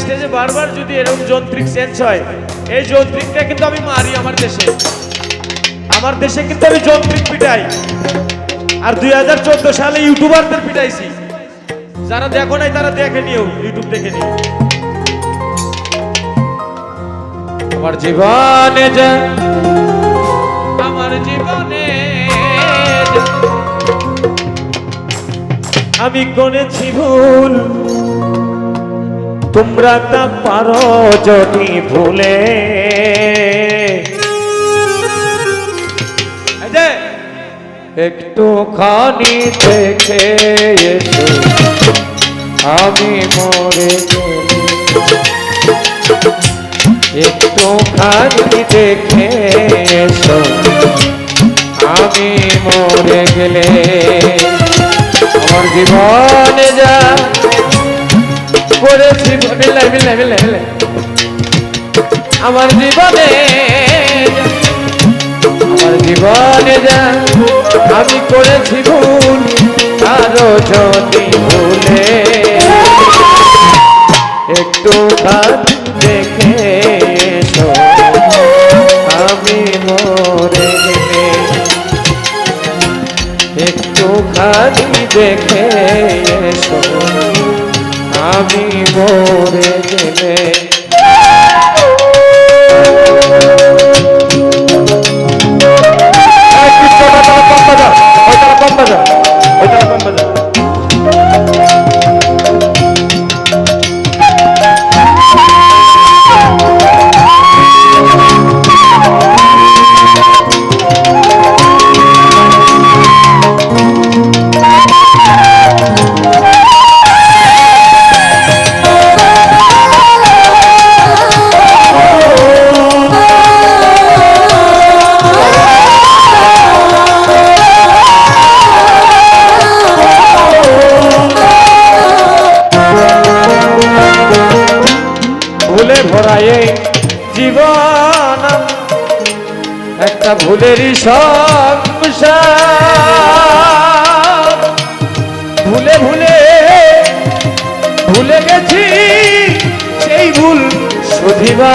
স্টেজে বারবার যদি এরকম যন্ত্রিক চেঞ্জ হয়, এই যন্ত্রিকটা কিন্তু আমি মারি আমার দেশে। আমার দেশে কিন্তু আমি যন্ত্রিক পিটাই। আর দুই হাজার চোদ্দ সালে ইউটিউবারদের পিটাইছি। যারা দেখো নাই তারা দেখে নিও, ইউটিউব দেখে নিও। আমার জীবনে যা, আমার জীবনে আমি করেছি ভুল। তোমরা তা পারো যদি ভুলে। একটু খানি দেখে এসো। আমি মরে একটু খানি দেখে এসো। আমি মরে গেলে। আমার জীবনে যা মিলে মিলে মিলে মিলে আমার জীবনে আমার জীবনে যা আমি করেছি ভুল আরও যদি ভুলে। একটু খানি দেখে আমি মরে একটু খানি দেখে আমি মরে গেলে এই একটা ভুলেরই সংসার। ভুলে ভুলে ভুলে গেছি সেই ভুল শুধিবা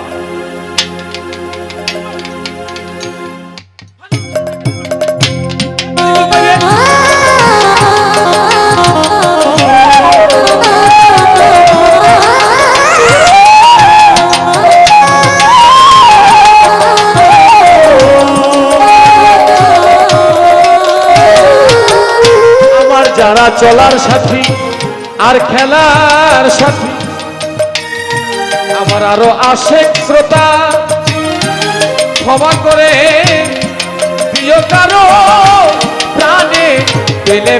যারা চলার সাথী আর খেলার সাথী। আমার আরও আশেক শ্রোতা, ক্ষমা করে প্রিয় কারও প্রাণে। পেলে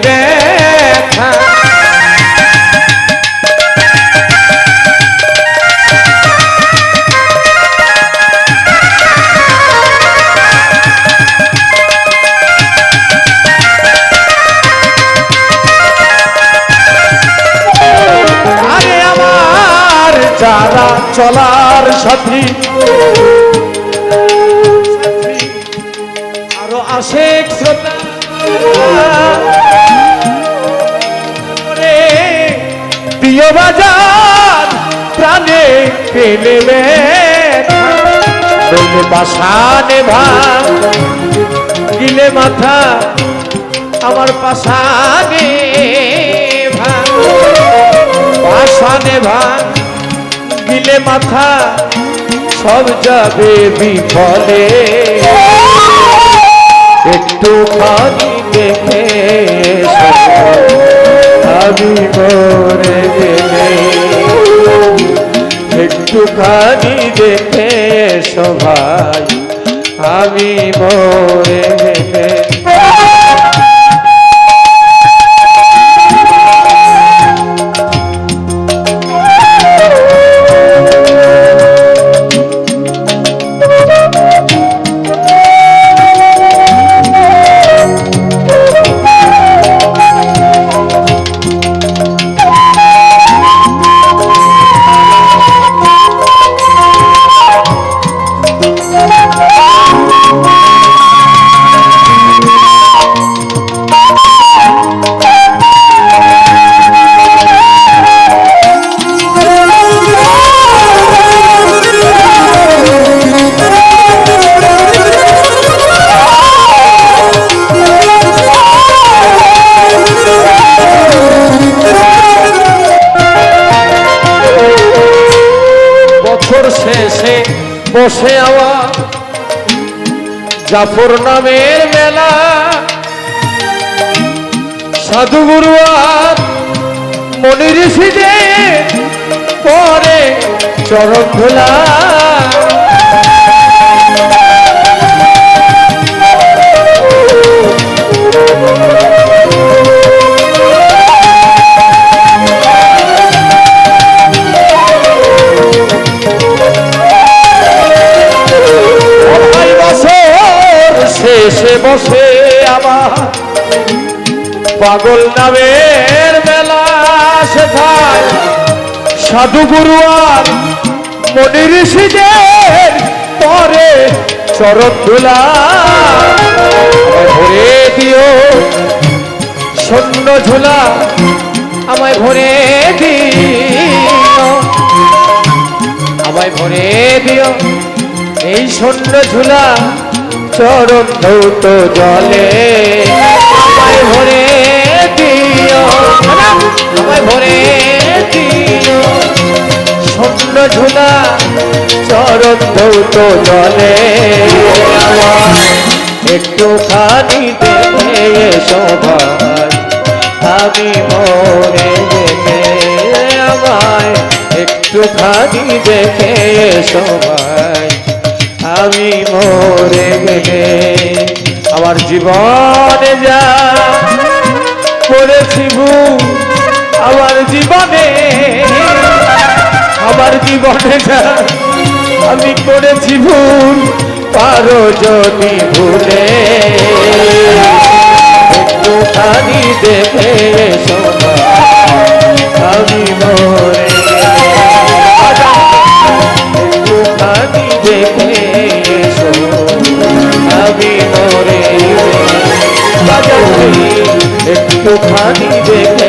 চলার সাথী। আরও রে, প্রিয় বাজার প্রাণে পেলে পাশানে ভাঙ গিলে মাথা আমার পাশানে ভাঙ পাশানে ভাঙ গিলে মাথা সব যাবে বিফলে একটু খানি দেখে আমি মরে গেলে। একটু খানি দেখে সবাই, আমি মরে জাফর নামের মেলা। সাধু গুরু আর মনি ঋষিদের পরে চরণ ধুলা। পাগল নামের মেলা সেথায়। সাধু গুরু আর মনি ঋষিদের পরে চরণ ধুলা। ভরে দিও শূন্য ঝুলা। আমায় ভরে দিও। আমায় ভরে দিও এই শূন্য ঝুলা। চরণ ধৌত জলে। আমায় ভরে একটুখানি দেখে সবাই আমি আমায়। একটুখানি দেখে সবাই আমি মরে গেলে আমার জীবনে যা করেছি আমার জীবনে আমার জীবনে আমি করেছি ভুল, পারো যদি ভুলে। একটুখানি দেখে আমি মরে একটুখানি দেখে আমি মরে একটুখানি